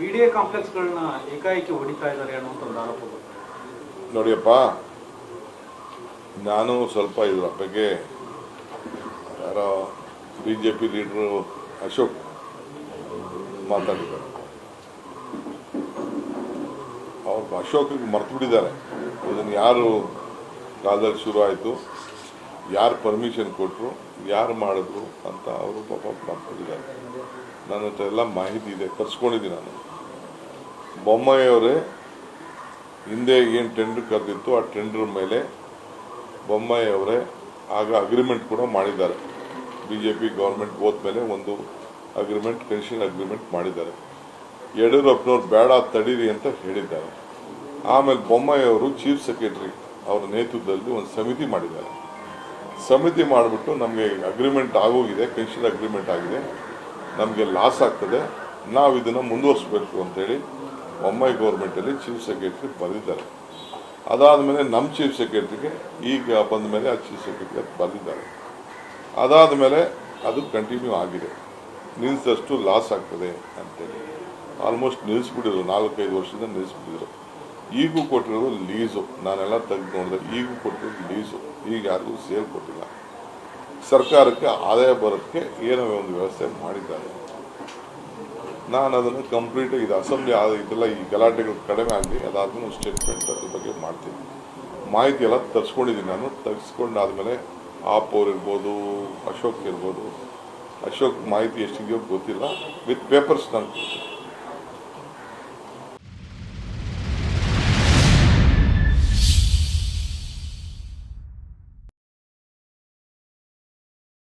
B D A ಕಾಂಪ್ಲೆಕ್ಸ್ಗಳನ್ನ ಏಕಾಏಕಿ ಹೊಡಿತಾ ಇದ್ದಾರೆ ಅನ್ನುವಂಥ ಒಂದು ಆರೋಪ. ನೋಡಿಯಪ್ಪ, ನಾನು ಸ್ವಲ್ಪ ಇದರ ಬಗ್ಗೆ ಯಾರೋ B J P leaders Ashok ಮಾತಾಡಿದ್ದಾರೆ. ಅವ್ರು ಅಶೋಕಿಗೆ ಮರ್ತು ಬಿಟ್ಟಿದ್ದಾರೆ. ಇದನ್ನು ಯಾರು ಕಾಲದಲ್ಲಿ ಶುರು ಆಯಿತು, ಯಾರು ಪರ್ಮಿಷನ್ ಕೊಟ್ಟರು ಯಾರು ಮಾಡಿದ್ರು ಅಂತ ಅವರು ಪಾಪ ಮರ್ತ್ಬಿಟ್ಟಿದ್ದಾರೆ ನನ್ನ ಹತ್ರ ಎಲ್ಲ ಮಾಹಿತಿ ಇದೆ, ತರಿಸ್ಕೊಂಡಿದ್ದೀನಿ ನಾನು. ಬೊಮ್ಮಾಯಿಯವರೇ ಹಿಂದೆ ಏನು ಟೆಂಡರ್ ಕರೆದಿತ್ತು, ಆ ಟೆಂಡರ್ ಮೇಲೆ ಬೊಮ್ಮಾಯಿ ಅವರೇ ಆಗ ಅಗ್ರಿಮೆಂಟ್ ಕೂಡ ಮಾಡಿದ್ದಾರೆ. ಬಿ ಜೆ ಪಿ ಗೌರ್ಮೆಂಟ್ ಹೋದ ಮೇಲೆ ಒಂದು ಅಗ್ರಿಮೆಂಟ್ ಪೆನ್ಷನ್ ಅಗ್ರಿಮೆಂಟ್ ಮಾಡಿದ್ದಾರೆ. ಯಡಿಯೂರಪ್ಪನವ್ರು ಬೇಡ ತಡೀರಿ ಅಂತ ಹೇಳಿದ್ದಾರೆ. ಆಮೇಲೆ ಬೊಮ್ಮಾಯಿ ಅವರು ಚೀಫ್ ಸೆಕ್ರೆಟರಿ ಅವರ ನೇತೃತ್ವದಲ್ಲಿ ಒಂದು ಸಮಿತಿ ಮಾಡಿದ್ದಾರೆ. ಸಮಿತಿ ಮಾಡಿಬಿಟ್ಟು ನಮಗೆ ಅಗ್ರಿಮೆಂಟ್ ಆಗೋಗಿದೆ ಪೆನ್ಷನ್ ಅಗ್ರಿಮೆಂಟ್ ಆಗಿದೆ. ನಮಗೆ ಲಾಸ್ ಆಗ್ತದೆ. ನಾವು ಇದನ್ನು ಮುಂದುವರಿಸಬೇಕು ಅಂತೇಳಿ ಬೊಮ್ಮಾಯಿ ಗೌರ್ಮೆಂಟಲ್ಲಿ ಚೀಫ್ ಸೆಕ್ರೆಟರಿ ಬರೆದಿದ್ದಾರೆ ಅದಾದಮೇಲೆ ನಮ್ಮ ಚೀಫ್ ಸೆಕ್ರೆಟ್ರಿಗೆ ಈಗ ಬಂದ ಮೇಲೆ ಆ ಚೀಫ್ ಸೆಕ್ರೆಟರಿ ಅದು ಬರೆದಿದ್ದಾರೆ ಅದಾದ ಮೇಲೆ ಅದು ಕಂಟಿನ್ಯೂ ಆಗಿದೆ. ನಿಲ್ಲಿಸಿದಷ್ಟು ಲಾಸ್ ಆಗ್ತದೆ ಅಂತೇಳಿ. ಆಲ್ಮೋಸ್ಟ್ ನಿಲ್ಲಿಸ್ಬಿಟ್ಟಿದ್ರು ನಾಲ್ಕೈದು ವರ್ಷದಿಂದ ನಿಲ್ಲಿಸ್ಬಿಟ್ಟಿದ್ರು ಈಗೂ ಕೊಟ್ಟಿರೋದು ಲೀಸು. ನಾನೆಲ್ಲ ತೆಗೆದು ನೋಡಿದೆ, ಈಗೂ ಕೊಟ್ಟಿರೋದು ಲೀಸು. ಈಗ ಯಾರಿಗೂ ಸೇಲ್ ಕೊಟ್ಟಿಲ್ಲ ಸರ್ಕಾರಕ್ಕೆ ಆದಾಯ ಬರೋಕ್ಕೆ ಏನೋ ಒಂದು ವ್ಯವಸ್ಥೆ ಮಾಡಿದ್ದಾರೆ. ನಾನು ಅದನ್ನು ಕಂಪ್ಲೀಟ್ ಇದು ಅಸೆಂಬ್ಲಿ ಇದೆಲ್ಲ ಈ ಗಲಾಟೆಗಳು ಕಡಿಮೆ ಆಗಲಿ ಅದಾದ್ಮೇಲೆ ಸ್ಟೇಟ್ಮೆಂಟ್ ಅದ್ರ ಬಗ್ಗೆ ಮಾಡ್ತೀನಿ. ಮಾಹಿತಿ ಎಲ್ಲ ತರಿಸ್ಕೊಂಡಿದ್ದೀನಿ ನಾನು. ತರಿಸ್ಕೊಂಡಾದ್ಮೇಲೆ ಆಪ್ ಅವ್ರು ಇರ್ಬೋದು, ಅಶೋಕ್ ಇರ್ಬೋದು. ಅಶೋಕ್ ಮಾಹಿತಿ ಎಷ್ಟಿದೆಯೋ ಗೊತ್ತಿಲ್ಲ. ವಿತ್ ಪೇಪರ್ಸ್ ನಾನು